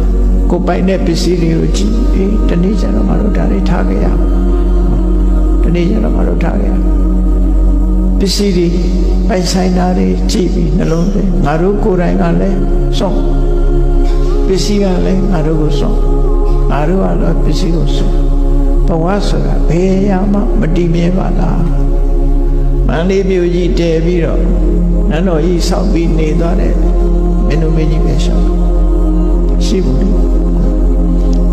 ့ ကိုယ်ပိုင်တဲ့ပစ္စည်းတွေကိုကြည့်အေးတနေ့ကျတော့ငါတို့ဒါတွေထားကြရအောင်တနေ့ကျတော့ငါတို့ထားကြရအောင်ပစ္စည်းတွေပိုင်ဆိုင်တာတွေကြည့်ပြီးနှလုံးသွင်းငါတို့ကိုယ်တိုင်ကလည်းစောင့်ပစ္စည်းကလည်းငါတို့ကိုစောင့်ငါတို့ကတော့ပစ္စည်းကိုစောင့်ဘဝဆိုတာဘယ်ရမှမတည်မြဲပါလားမန္တလေးမြို့ကြီးတည်ပြီးတော့နန်းတော်ကြီးဆောက်ပြီးနေသွားတဲ့မင်းတို့မင်းကြီးပဲရှောက်ရှိဘူးလေ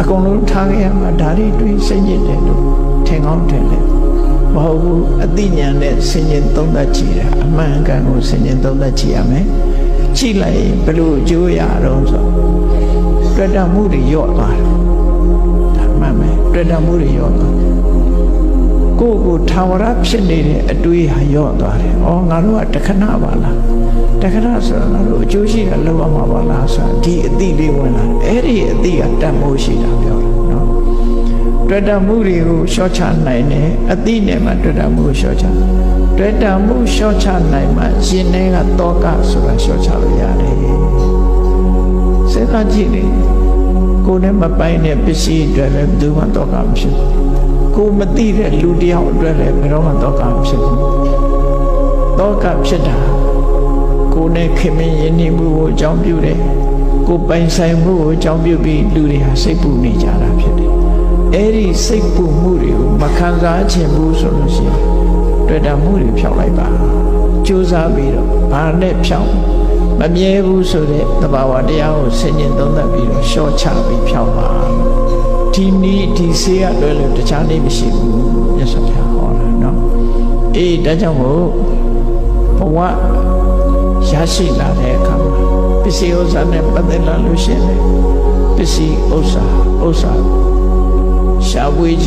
အကုန်လုံးထားခဲ့ရမှာဒါတွေတွေးစိတ်ညစ်တယ်လို့ထင်ကောင်းထင်တယ်မဟုတ်ဘူးအသိဉာဏ်နဲ့ဆင်ញင်သုံးသပ်ကြည့်တာအမှန်ကန်ကိုဆင်ញင်သုံးသပ်ကြည့်ရမယ်ကြည့်လိုက်ရင်ဘလို့အကျိုးရတော့ဆိုတွေ့တာမှုတွေရော့သွားတယ်ဒါမှန်မယ်တွေ့တာမှုတွေရော့သွားတယ် ကိုယ့်ကိုထာဝရဖြစ်နေတဲ့အတွေးဟာရော့သွားတယ်။အော်ငါတို့ကတခဏပါလား။တခဏဆိုတော့ငါတို့အကျိုးရှိတာလောက်ရမှာပါလားဆိုတာဒီအတိလေးဝင်လာတယ်။အဲ့ဒီအတိကတတ်မိုးရှိတာပြောတာနော်။တွေ့တာမှုတွေကိုရှော့ချနိုင်တယ်။အတိနဲ့မှတွေ့တာမှုကိုရှော့ချ။တွေ့တာမှုရှော့ချနိုင်မှရှင်ထဲကတောကဆိုတာရှော့ချလို့ရတယ်။စဉ်းစားကြည့်လေ။ကိုယ်နဲ့မပိုင်တဲ့ပစ္စည်းတွေလည်းဘယ်သူမှတောကမဖြစ်ဘူး။ ကိုမသိတဲ့လူတယောက်အတွက်လည်းဘယ်တော့မှတောကမဖြစ်ဘူးတောကဖြစ်တာကိုနဲ့ခင်မင်းယဉ်နေမှုကိုအကြောင်းပြုတယ်ကိုပိုင်ဆိုင်မှုကိုအကြောင်းပြုပြီးလူတွေဟာစိတ်ပူနေကြတာဖြစ်တယ်အဲ့ဒီစိတ်ပူမှုတွေကိုမခံစားခြင်းဘူးဆိုလို့ရှိရင်တွေ့တာမှုတွေဖြောက်လိုက်ပါကြိုးစားပြီးတော့ဘာနဲ့ဖြောက်မမြဲဘူးဆိုတဲ့သဘာဝတရားကိုဆင်ញင်သုံးသပ်ပြီးတော့ရှော့ချပြီးဖြောက်ပါ ဒီနည်းဒီဆေးရလွယ်လို့တခြားနည်းမရှိဘူးမြတ်စွာဘုရားဟောတာเนาะအေးဒါကြောင့်မို့ဘဝရရှိလာတဲ့အခါမှာပစ္စည်းဥစ္စာနဲ့ပတ်သက်လာလို့ရှိရင်ပစ္စည်းဥစ္စာဥစ္စာရှားဝေး